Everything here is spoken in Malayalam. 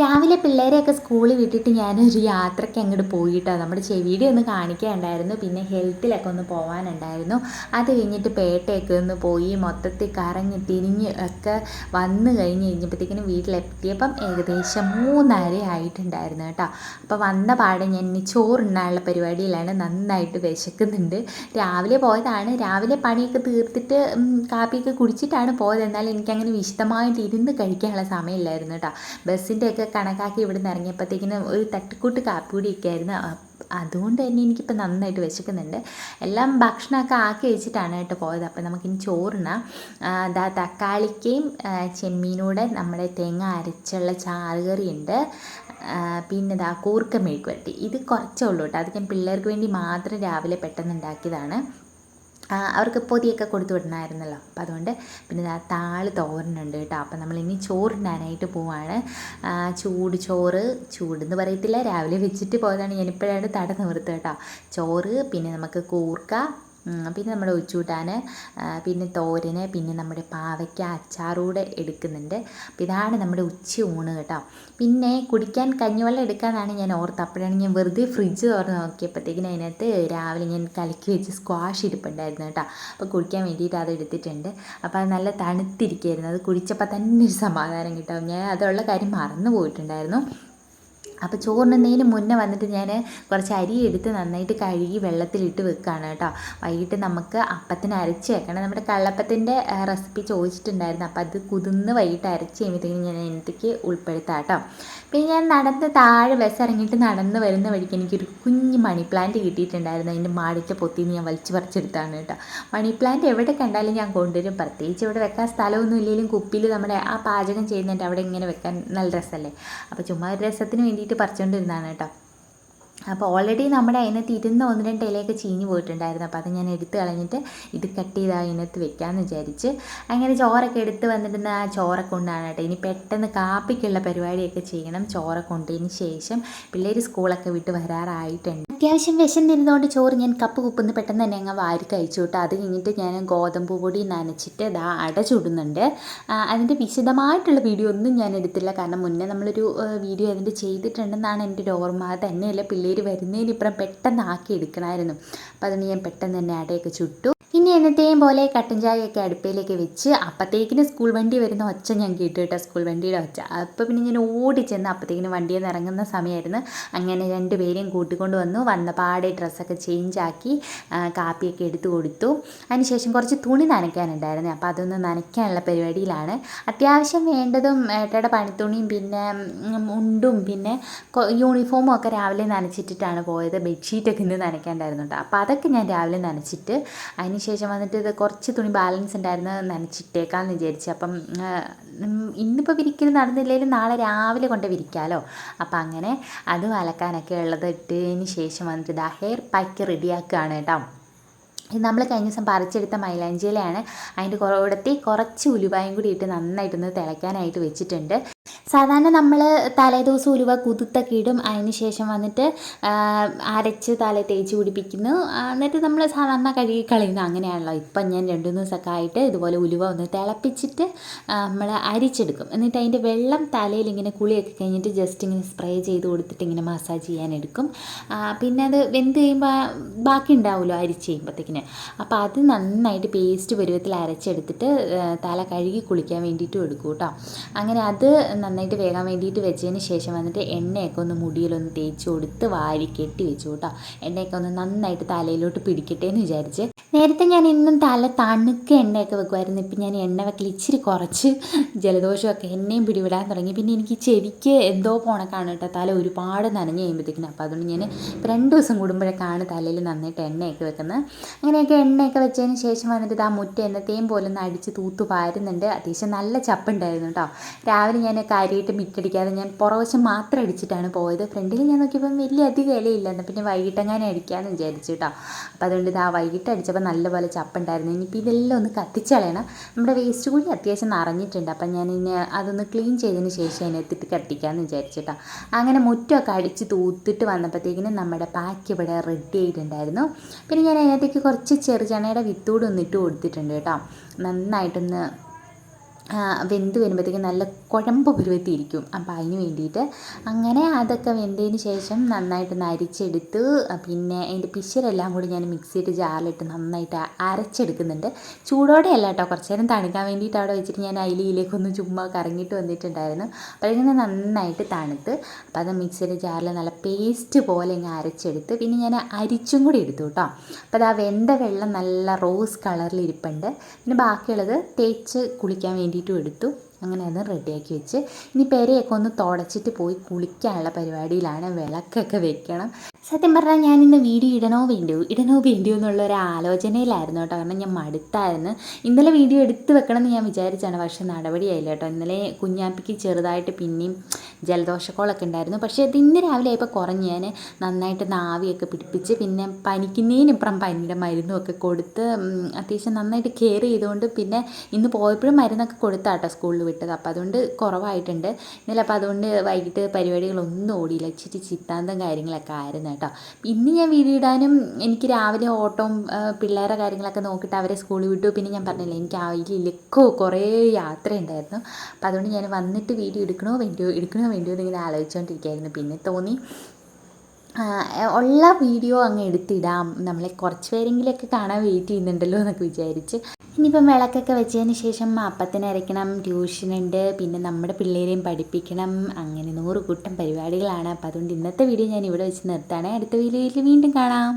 രാവിലെ പിള്ളേരെയൊക്കെ സ്കൂളിൽ വിട്ടിട്ട് ഞാനൊരു യാത്രയ്ക്ക് അങ്ങോട്ട് പോയിട്ടോ. നമ്മുടെ ചെവിയുടെ ഒന്ന് കാണിക്കാനുണ്ടായിരുന്നു പിന്നെ ഹെൽത്തിലൊക്കെ ഒന്ന് പോകാനുണ്ടായിരുന്നു അത് കഴിഞ്ഞിട്ട് പേട്ടയൊക്കെ ഒന്ന് പോയി മൊത്തത്തിൽ കറങ്ങി തിരിഞ്ഞ് ഒക്കെ വന്ന് കഴിഞ്ഞ് കഴിഞ്ഞപ്പോഴത്തേക്കിനും വീട്ടിലെത്തിയപ്പം ഏകദേശം മൂന്നര ആയിട്ടുണ്ടായിരുന്നു കേട്ടോ. അപ്പോൾ വന്ന പാടെ ഞാൻ ഇനി ചോറുണ്ണാനുള്ള പരിപാടിയിലാണ് നന്നായിട്ട് വിശക്കുന്നുണ്ട്. രാവിലെ പോയതാണ്. രാവിലെ പണിയൊക്കെ തീർത്തിട്ട് കാപ്പിയൊക്കെ കുടിച്ചിട്ടാണ് പോയത്. എന്നാൽ എനിക്കങ്ങനെ വിശദമായിട്ട് ഇരുന്ന് കഴിക്കാനുള്ള സമയമില്ലായിരുന്നു കേട്ടോ. ബസ്സിന്റെയൊക്കെ കണക്കാക്കി ഇവിടെ നിന്ന് ഇറങ്ങിയപ്പോഴത്തേക്കിന് ഒരു തട്ടിക്കൂട്ട് കാപ്പി കൂടിയൊക്കെ ആയിരുന്നു അതുകൊണ്ട് തന്നെ എനിക്കിപ്പോൾ നന്നായിട്ട് വിശക്കുന്നുണ്ട്. എല്ലാം ഭക്ഷണമൊക്കെ ആക്കി വെച്ചിട്ടാണ് കേട്ടോ പോയത്. അപ്പോൾ നമുക്കിനി ചോറിനാം അതാ തക്കാളിക്കയും ചെമ്മീനൂടെ നമ്മുടെ തേങ്ങ അരച്ചുള്ള ചാറുകറിയുണ്ട്. പിന്നെ ഇതാ കൂർക്ക മെഴുക്കുവരട്ടി. ഇത് കുറച്ചേ ഉള്ളൂ കേട്ടോ. അത് ഞാൻ പിള്ളേർക്ക് വേണ്ടി മാത്രം രാവിലെ പെട്ടെന്ന് ഉണ്ടാക്കിയതാണ്. അവർക്ക് പൊതിയൊക്കെ കൊടുത്തു വിടണമായിരുന്നല്ലോ. അപ്പോൾ അതുകൊണ്ട് പിന്നെ ആ താൾ തോരനുണ്ട് കേട്ടോ. അപ്പോൾ ഇനി ചോറിനാനായിട്ട് പോവാണ്. ചൂട് ചോറ് ചൂടെന്ന് പറയത്തില്ല. രാവിലെ വെച്ചിട്ട് പോയതാണ് ഞാനിപ്പോഴാണ് തട നിവർത്തുക കേട്ടോ. ചോറ് പിന്നെ നമുക്ക് കൂർക്ക പിന്നെ നമ്മുടെ ഉച്ചൂട്ടാൻ പിന്നെ തോരന് പിന്നെ നമ്മുടെ പാവയ്ക്ക അച്ചാറൂടെ എടുക്കുന്നുണ്ട്. അപ്പോൾ ഇതാണ് നമ്മുടെ ഉച്ച ഊണ് കേട്ടോ. പിന്നെ കുടിക്കാൻ കഞ്ഞിവെള്ളം എടുക്കാനാണ് ഞാൻ ഓർത്ത് അപ്പോഴാണ് ഞാൻ വെറുതെ ഫ്രിഡ്ജ് തുറന്ന് നോക്കിയപ്പോഴത്തേക്കിന് അതിനകത്ത് രാവിലെ ഞാൻ കലക്കി വെച്ച് സ്ക്വാഷ് ഇരിപ്പുണ്ടായിരുന്നു കേട്ടോ. അപ്പോൾ കുടിക്കാൻ വേണ്ടിയിട്ട് അത് എടുത്തിട്ടുണ്ട്. അപ്പോൾ അത് നല്ല തണുത്തിരിക്കുകയായിരുന്നു അത് കുടിച്ചപ്പോൾ തന്നെ ഒരു സമാധാനം കിട്ടും. ഞാൻ അതുള്ള കാര്യം മറന്നു പോയിട്ടുണ്ടായിരുന്നു. അപ്പോൾ ചോറിനുന്നതിന് മുന്നേ വന്നിട്ട് ഞാൻ കുറച്ച് അരി എടുത്ത് നന്നായിട്ട് കഴുകി വെള്ളത്തിലിട്ട് വെക്കുകയാണ് കേട്ടോ. വൈകിട്ട് നമുക്ക് അപ്പത്തിന് അരച്ച് വെക്കണം. നമ്മുടെ കള്ളപ്പത്തിന്റെ റെസിപ്പി ചോദിച്ചിട്ടുണ്ടായിരുന്നു. അപ്പോൾ അത് കുതിർന്ന് വൈകിട്ട് അരച്ച് കഴിയുമ്പോഴത്തേക്കും ഞാൻ എനിക്ക് ഉൾപ്പെടുത്താം കേട്ടോ. പിന്നെ ഞാൻ നടന്ന് താഴെ ബസ് ഇറങ്ങിയിട്ട് നടന്ന് വരുന്ന വഴിക്ക് എനിക്കൊരു കുഞ്ഞ് മണി പ്ലാന്റ് കിട്ടിയിട്ടുണ്ടായിരുന്നു. അതിന്റെ മാടിച്ച പൊത്തിന്ന് ഞാൻ വലിച്ചു പറിച്ചെടുത്താണ് കേട്ടോ. മണി പ്ലാന്റ് എവിടെ കണ്ടാലും ഞാൻ കൊണ്ടുവരും. പ്രത്യേകിച്ച് ഇവിടെ വെക്കാൻ സ്ഥലമൊന്നും ഇല്ലെങ്കിലും കുപ്പിയിൽ നമ്മുടെ ആ പാചകം ചെയ്യുന്നതിന്റെ അവിടെ ഇങ്ങനെ വെക്കാൻ നല്ല രസമല്ലേ? അപ്പോൾ ചുമ്മാ ഒരു രസത്തിന് വേണ്ടിയിട്ട് പറിച്ചുകൊണ്ടിരുന്നതാണ് കേട്ടോ. അപ്പോൾ ഓൾറെഡി നമ്മുടെ അതിനകത്ത് ഇരുന്ന് ഒന്ന് രണ്ട് ഇലയൊക്കെ ചീഞ്ഞ് പോയിട്ടുണ്ടായിരുന്നു. അപ്പോൾ അത് ഞാൻ എടുത്ത് കളഞ്ഞിട്ട് ഇത് കട്ട് ചെയ്ത് അതിനകത്ത് വെക്കാമെന്ന് വിചാരിച്ച് അങ്ങനെ ചോറൊക്കെ എടുത്ത് വന്നിരുന്ന ആ ചോറൊക്കെ കൊണ്ടാണ് കേട്ടോ. ഇനി പെട്ടെന്ന് കാപ്പിക്കുള്ള പരിപാടിയൊക്കെ ചെയ്യണം. ചോറൊക്കെ കൊണ്ടതിന് ശേഷം പിള്ളേർ സ്കൂളൊക്കെ വിട്ട് വരാറായിട്ടുണ്ട്. അത്യാവശ്യം വിശന്നിരുന്നുകൊണ്ട് ചോറ് ഞാൻ കപ്പ് കുപ്പുന്ന് പെട്ടെന്ന് തന്നെ അങ്ങ് വാരി കഴിച്ചു കേട്ടോ. അത് കഴിഞ്ഞിട്ട് ഞാൻ ഗോതമ്പ് പൊടി നനച്ചിട്ട് ഇതാ അട ചുടുന്നുണ്ട്. അതിന്റെ വിശദമായിട്ടുള്ള വീഡിയോ ഒന്നും ഞാൻ എടുത്തില്ല. കാരണം മുന്നേ നമ്മളൊരു വീഡിയോ അതിന്റെ ചെയ്തിട്ടുണ്ടെന്നാണ് എന്റെ ഒരു ഓർമ്മ. തന്നെയല്ല പിള്ളേർ വരുന്നതിനിപ്പുറം പെട്ടെന്ന് ആക്കി എടുക്കണമായിരുന്നു. അപ്പോൾ അതുകൊണ്ട് ഞാൻ പെട്ടെന്ന് തന്നെ അടയൊക്കെ ചുട്ടു. ഇനി എന്നത്തെയും പോലെ കട്ടൻ ചായയൊക്കെ അടുപ്പയിലേക്ക് വെച്ച് അപ്പത്തേക്കിന് സ്കൂൾ വണ്ടി വരുന്ന ഒച്ച ഞാൻ കേട്ടു കേട്ടോ സ്കൂൾ വണ്ടിയുടെ ഒച്ച. അപ്പോൾ പിന്നെ ഞാൻ ഓടി ചെന്ന് അപ്പത്തേക്കിന് വണ്ടിയിൽ നിന്ന് ഇറങ്ങുന്ന സമയമായിരുന്നു. അങ്ങനെ രണ്ടുപേരെയും കൂട്ടിക്കൊണ്ട് വന്നു വന്ന പാടെ ഡ്രസ്സൊക്കെ ചേഞ്ച് ആക്കി കാപ്പിയൊക്കെ എടുത്തു കൊടുത്തു. അതിനുശേഷം കുറച്ച് തുണി നനയ്ക്കാനുണ്ടായിരുന്നു. അപ്പോൾ അതൊന്ന് നനയ്ക്കാനുള്ള പരിപാടിയിലാണ്. അത്യാവശ്യം വേണ്ടതും ഏട്ടയുടെ പണിത്തുണിയും പിന്നെ മുണ്ടും പിന്നെ യൂണിഫോമും ഒക്കെ രാവിലെ നനച്ചിട്ടിട്ടാണ് പോയത്. ബെഡ്ഷീറ്റൊക്കെ ഇന്ന് നനയ്ക്കാണ്ടായിരുന്നു കേട്ടോ. അപ്പോൾ അതൊക്കെ ഞാൻ രാവിലെ നനച്ചിട്ട് അതിനുശേഷം വന്നിട്ട് ഇത് കുറച്ച് തുണി ബാലൻസ് ഉണ്ടായിരുന്നു നനച്ചിട്ടേക്കാന്ന് വിചാരിച്ചു. അപ്പം ഇന്നിപ്പോൾ വിരിക്കൽ നടന്നില്ലെങ്കിലും നാളെ രാവിലെ കൊണ്ട് വിരിക്കാമല്ലോ അപ്പം അങ്ങനെ അതും അലക്കാനൊക്കെ ഉള്ളത് ഇട്ടതിന് ശേഷം വന്നിട്ട് ഇതാ ഹെയർ പാക്ക് റെഡിയാക്കുകയാണ് കേട്ടോ ഇത് നമ്മൾ കഴിഞ്ഞ ദിവസം പറിച്ചെടുത്ത മൈലാഞ്ചിയിലാണ് അതിന്റെ കൂടത്തി കുറച്ച് ഉലുവായും കൂടി ഇട്ട് നന്നായിട്ടൊന്ന് തിളയ്ക്കാനായിട്ട് വെച്ചിട്ടുണ്ട്. സാധാരണ നമ്മൾ തലേദിവസം ഉലുവ കുതിർത്തൊക്കെ ഇടും. അതിന് ശേഷം വന്നിട്ട് അരച്ച് തല തേച്ച് പിടിപ്പിക്കുന്നു. എന്നിട്ട് നമ്മൾ സാധാരണ കഴുകി കളയുന്നു അങ്ങനെയാണല്ലോ. ഇപ്പം ഞാൻ രണ്ട് ദിവസമൊക്കെ ആയിട്ട് ഇതുപോലെ ഉലുവ ഒന്ന് തിളപ്പിച്ചിട്ട് നമ്മൾ അരിച്ചെടുക്കും. എന്നിട്ട് അതിന്റെ വെള്ളം തലയിൽ ഇങ്ങനെ കുളിയൊക്കെ കഴിഞ്ഞിട്ട് ജസ്റ്റ് ഇങ്ങനെ സ്പ്രേ ചെയ്ത് കൊടുത്തിട്ട് ഇങ്ങനെ മസാജ് ചെയ്യാനെടുക്കും. പിന്നെ അത് വെന്ത് കഴിയുമ്പോൾ ബാക്കി ഉണ്ടാവുമല്ലോ അരിച്ച് കഴിയുമ്പോഴത്തേക്കിന് അപ്പോൾ അത് നന്നായിട്ട് പേസ്റ്റ് പരുവത്തിൽ അരച്ചെടുത്തിട്ട് തല കഴുകി കുളിക്കാൻ വേണ്ടിയിട്ടും എടുക്കും കേട്ടോ. അങ്ങനെ അത് നന്നായിട്ട് വേകാൻ വേണ്ടിയിട്ട് വെച്ചതിന് ശേഷം വന്നിട്ട് എണ്ണയൊക്കെ ഒന്ന് മുടിയിലൊന്ന് തേച്ച് കൊടുത്ത് വാരി കെട്ടി വെച്ചു കേട്ടോ. എണ്ണയൊക്കെ ഒന്ന് നന്നായിട്ട് തലയിലോട്ട് പിടിക്കട്ടെ എന്ന് വിചാരിച്ച്. നേരത്തെ ഞാൻ ഇന്നും തല തണുക്ക എണ്ണയൊക്കെ വെക്കുമായിരുന്നു. ഇപ്പം ഞാൻ എണ്ണ വെക്കൽ ഇച്ചിരി കുറച്ച് ജലദോഷമൊക്കെ എണ്ണയും പിടിവിടാൻ തുടങ്ങി. പിന്നെ എനിക്ക് ചെവിക്ക് എന്തോ പോണക്കാണ് കേട്ടോ. തല ഒരുപാട് നനഞ്ഞ് കഴിയുമ്പോഴത്തേക്കിനും. അപ്പോൾ അതുകൊണ്ട് ഞാൻ രണ്ട് ദിവസം കൂടുമ്പോഴൊക്കെയാണ് തലയിൽ നന്നായിട്ട് എണ്ണയൊക്കെ വെക്കുന്നത്. അങ്ങനെയൊക്കെ എണ്ണയൊക്കെ വെച്ചതിന് ശേഷം വന്നിട്ട് ആ മുറ്റ എന്നത്തെയും പോലെ ഒന്ന് അടിച്ച് തൂത്ത് പാരുന്നുണ്ട് അത്യാവശ്യം നല്ല ചപ്പുണ്ടായിരുന്നു കേട്ടോ. രാവിലെ ഞാൻ കാര്യമായിട്ട് മിറ്റടിക്കാതെ ഞാൻ പുറവശം മാത്രം അടിച്ചിട്ടാണ് പോയത്. ഫ്രണ്ടിൽ ഞാൻ നോക്കിയപ്പം വലിയ അധികം ഇലയില്ല എന്നാൽ പിന്നെ വൈകിട്ടെങ്ങാനും അടിക്കാമെന്ന് വിചാരിച്ചു കേട്ടോ അപ്പോൾ അതുകൊണ്ട് ഇതാ വൈകിട്ട് അടിച്ചപ്പോൾ നല്ലപോലെ ചപ്പുണ്ടായിരുന്നു. ഇനിയിപ്പോൾ ഇതെല്ലാം ഒന്ന് കത്തിച്ചളയണം. നമ്മുടെ വേസ്റ്റ് കൂടി അത്യാവശ്യം നിറഞ്ഞിട്ടുണ്ട്. അപ്പം ഞാൻ ഇനി അതൊന്ന് ക്ലീൻ ചെയ്തതിന് ശേഷം അതിനകത്തിട്ട് കത്തിക്കാമെന്ന് കേട്ടോ അങ്ങനെ മുറ്റമൊക്കെ അടിച്ച് തൂത്തിട്ട് വന്നപ്പോഴത്തേക്കിനും നമ്മുടെ പാക്ക് ഇവിടെ റെഡി ആയിട്ടുണ്ടായിരുന്നു. പിന്നെ ഞാൻ അതിനകത്തേക്ക് കുറച്ച് ചെറുചണയുടെ വിത്തൂടെ ഒന്നിട്ട് കൊടുത്തിട്ടുണ്ട് കേട്ടോ നന്നായിട്ടൊന്ന് വെന്ത് വരുമ്പോഴത്തേക്കും നല്ല കുഴമ്പ് പരുവത്തിയിരിക്കും. അപ്പോൾ അതിന് വേണ്ടിയിട്ട് അങ്ങനെ അതൊക്കെ വെന്തതിന് ശേഷം നന്നായിട്ട് നരിച്ചെടുത്ത് പിന്നെ അതിന്റെ പിശരെല്ലാം കൂടി ഞാൻ മിക്സിയിട്ട് ജാറിലിട്ട് നന്നായിട്ട് അരച്ചെടുക്കുന്നുണ്ട്. ചൂടോടെ അല്ല കേട്ടോ കുറച്ച് നേരം തണുക്കാൻ വേണ്ടിയിട്ട് അവിടെ വെച്ചിട്ട് ഞാൻ അയിലിയിലേക്കൊന്ന് ചുമ്മാ കറങ്ങിയിട്ട് വന്നിട്ടുണ്ടായിരുന്നു. അപ്പോൾ ഇങ്ങനെ നന്നായിട്ട് തണുത്ത് അപ്പോൾ അത് മിക്സിയുടെ ജാറിൽ നല്ല പേസ്റ്റ് പോലെ ഇങ്ങനെ അരച്ചെടുത്ത് പിന്നെ ഞാൻ അരിച്ചും കൂടി എടുത്തു കേട്ടോ. അപ്പോൾ അത് ആ വെന്ത വെള്ളം നല്ല റോസ് കളറിൽ ഇരിപ്പുണ്ട്. പിന്നെ ബാക്കിയുള്ളത് തേച്ച് കുളിക്കാൻ വേണ്ടിയിട്ടും എടുത്തു അങ്ങനെ അത് റെഡിയാക്കി വെച്ച്. ഇനി പെരയൊക്കെ ഒന്ന് തുടച്ചിട്ട് പോയി കുളിക്കാനുള്ള പരിപാടിയിലാണ് വിളക്കൊക്കെ വെക്കണം. സത്യം പറഞ്ഞാൽ ഞാൻ ഇന്ന് വീഡിയോ ഇടണോ വേണ്ടിയോ? ഇടണോ വേണ്ടിയോ എന്നുള്ള ഒരു ആലോചനയിലായിരുന്നു കേട്ടോ. കാരണം ഞാൻ മടുത്തായിരുന്നു. ഇന്നലെ വീഡിയോ എടുത്ത് വെക്കണം എന്ന് ഞാൻ വിചാരിച്ചാണ്. പക്ഷേ നടപടിയായില്ല കേട്ടോ. ഇന്നലെ കുഞ്ഞാപ്പിക്ക് ചെറുതായിട്ട് പിന്നെയും ജലദോഷക്കോളൊക്കെ ഉണ്ടായിരുന്നു. പക്ഷേ അത് ഇന്ന് രാവിലെ ആയപ്പോൾ കുറഞ്ഞ് ഞാൻ നന്നായിട്ട് നാവിയൊക്കെ പിടിപ്പിച്ച് പിന്നെ പനിക്കുന്നതിനിപ്പുറം പനിയുടെ മരുന്നും ഒക്കെ കൊടുത്ത് അത്യാവശ്യം നന്നായിട്ട് കെയർ ചെയ്തുകൊണ്ട് പിന്നെ ഇന്ന് പോയപ്പോഴും മരുന്നൊക്കെ കൊടുത്താട്ടോ സ്കൂളിൽ വിട്ടത്. അപ്പോൾ അതുകൊണ്ട് കുറവായിട്ടുണ്ട്. ഇന്നലെ അപ്പോൾ അതുകൊണ്ട് വൈകിട്ട് പരിപാടികളൊന്നും ഓടിയില്ല. ഇച്ചിരി ചിത്താന്തം കാര്യങ്ങളൊക്കെ ആയിരുന്നു കേട്ടോ. ഇന്ന് ഞാൻ വീഡിയോ ഇടാനും എനിക്ക് രാവിലെ ഓട്ടവും പിള്ളേരെ കാര്യങ്ങളൊക്കെ നോക്കിയിട്ട് അവരെ സ്കൂളിൽ വിട്ടു. പിന്നെ ഞാൻ പറഞ്ഞില്ല എനിക്ക് അതിലേക്കോ കുറേ യാത്രയുണ്ടായിരുന്നു. അപ്പോൾ അതുകൊണ്ട് ഞാൻ വന്നിട്ട് വീഡിയോ എടുക്കണോ വേണ്ടിയോ എടുക്കണോ വേണ്ടിയോ എന്നിങ്ങനെ ആലോചിച്ചുകൊണ്ടിരിക്കുകയായിരുന്നു പിന്നെ തോന്നി ഉള്ള വീഡിയോ അങ്ങ് എടുത്തിടാം. നമ്മളെ കുറച്ച് പേരെങ്കിലൊക്കെ കാണാൻ വെയിറ്റ് ചെയ്യുന്നുണ്ടല്ലോ എന്നൊക്കെ വിചാരിച്ച്. ഇനിയിപ്പം വിളക്കൊക്കെ വെച്ചതിന് ശേഷം അപ്പത്തിന് അരയ്ക്കണം ട്യൂഷനുണ്ട് പിന്നെ നമ്മുടെ പിള്ളേരെയും പഠിപ്പിക്കണം അങ്ങനെ നൂറ് കൂട്ടം പരിപാടികളാണ്. അപ്പം അതുകൊണ്ട് ഇന്നത്തെ വീഡിയോ ഞാൻ ഇവിടെ വെച്ച് നിർത്താണ് അടുത്ത വീഡിയോയിൽ വീണ്ടും കാണാം.